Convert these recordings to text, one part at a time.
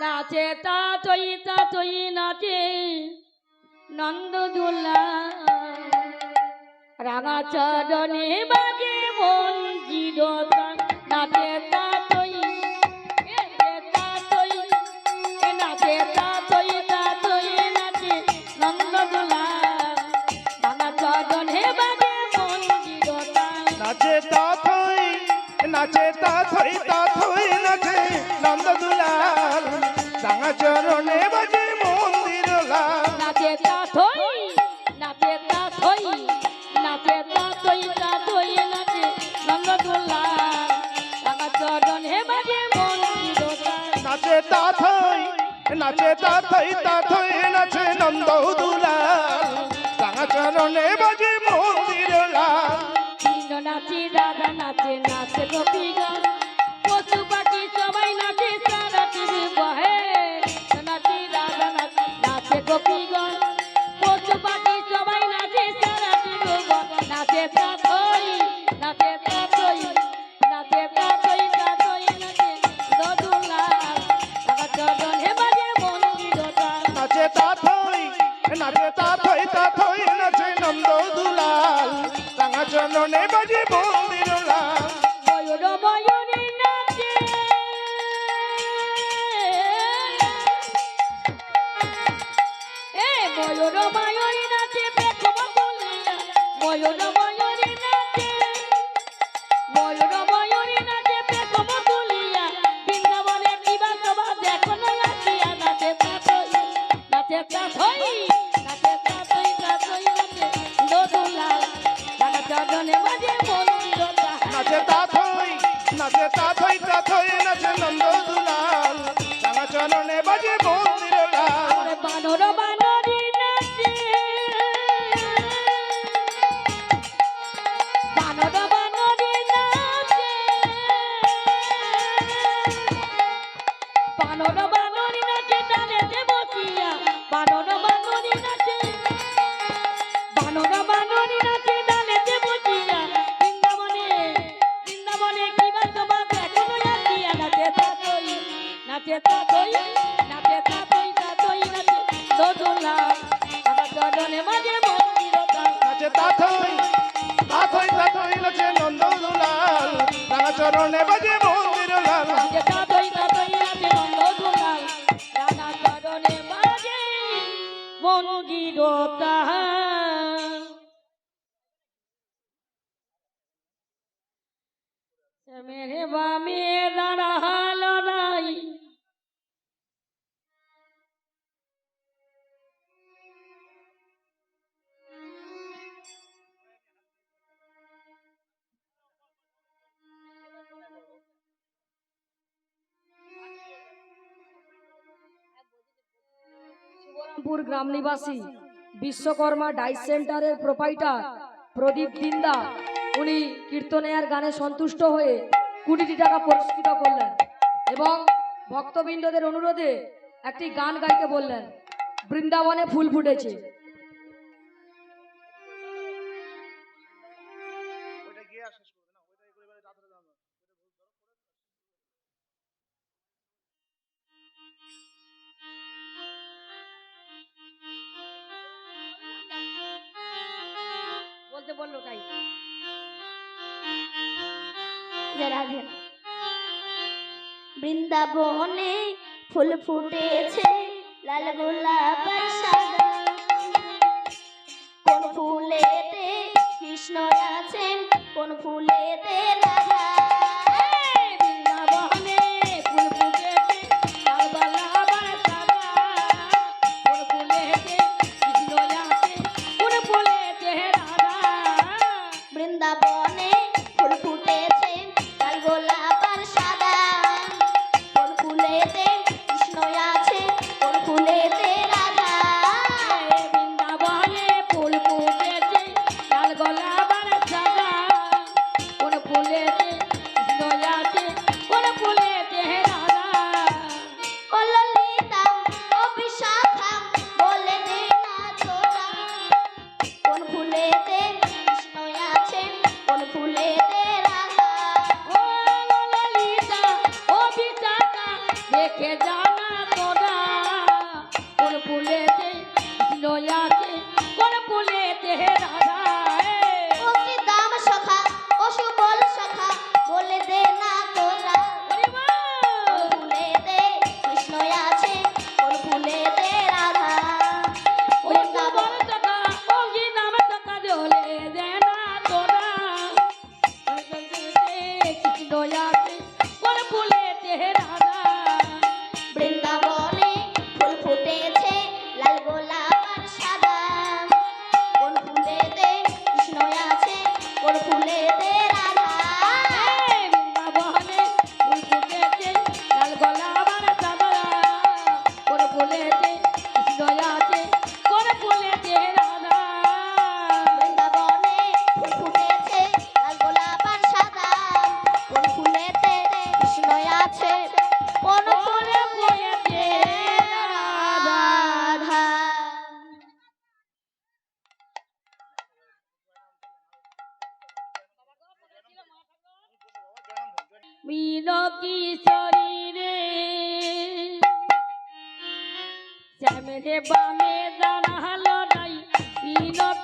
নাচে তা তৈ তা তৈ নাচে নন্দ দুলা রাঙা চরণে বাজে মন জিরতা নাচে তা তৈ তা তৈ নাচে তা তৈ তা তৈ নাচে নন্দ দুলা রাঙা চরণে বাজে মন জিরতা নাচে তা থই নাচে তা থই তা থই চরণে বাজে মন্দির নাচে তা থই নাচে তা থই নাচে তা থই তা থই নাচে নন্দদুল্লা রাঙা চরণ বাজে মন্দিরতা নাচে তা থই নাচে তা থই তা থই নাচে চরণে বাজে মন্দির নাচে রাধা নাচে নাচে গোপীগণ থই তা থই নাচে নন্দ দুলাল রাঙা চন্দনে বাজে মন্দির দাদা বাজে মন্দিরতা নাচে তা থই নাচে তা থই তা থই নাচে নন্দ দুলাল ডাঙা চরণে বাজে চরণে বাজে শিবরামপুর গ্রাম নিবাসী বিশ্বকর্মা ডাইস সেন্টারের প্রোপাইটার প্রদীপ দিন্দা, উনি কীর্তনে আর গানে সন্তুষ্ট হয়ে কুড়িটি টাকা পুরস্কৃত করলেন এবং ভক্তবৃন্দদের অনুরোধে একটি গান গাইতে বললেন। বৃন্দাবনে ফুল ফুটেছে। বলল তাই। বৃন্দাবনে ফুল ফুটেছে লাল গোলাপ সাদা। কোন ফুলেতে কৃষ্ণ আছেন কোন ফুলেতে que dá. মিলকি শরীরে। শ্যামের বামে দাঁড়াল নাই মিলকি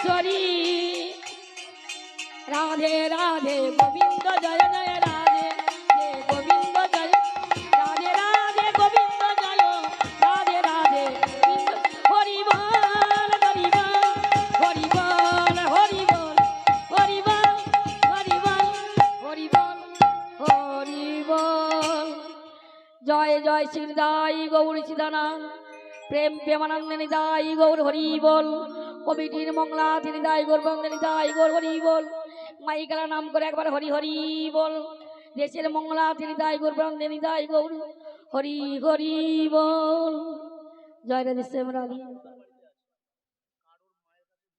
ঈশ্বরী রাধে রাধে, গোবিন্দ জয় জয়, রাধে গোবিন্দ জয়। রাধে রাধে, গোবিন্দ জয়। রাধে রাধে হরি বল হরি বল হরি বল হরি বল জয় জয় শ্রী দাই গৌর সিদানা প্রেম প্রেমানন্দ দায়ী গৌর হরি কবিটির মংলা, তিনি দায় গোর বন্ধনী দায় গোর হরি বল। মাইকারা নাম করে একবার হরি হরি বল। দেশের মংলা, তিনি দায় গোর বন্ধনী দায় গোর। হরি হরি বল। জয় রাধে শ্যাম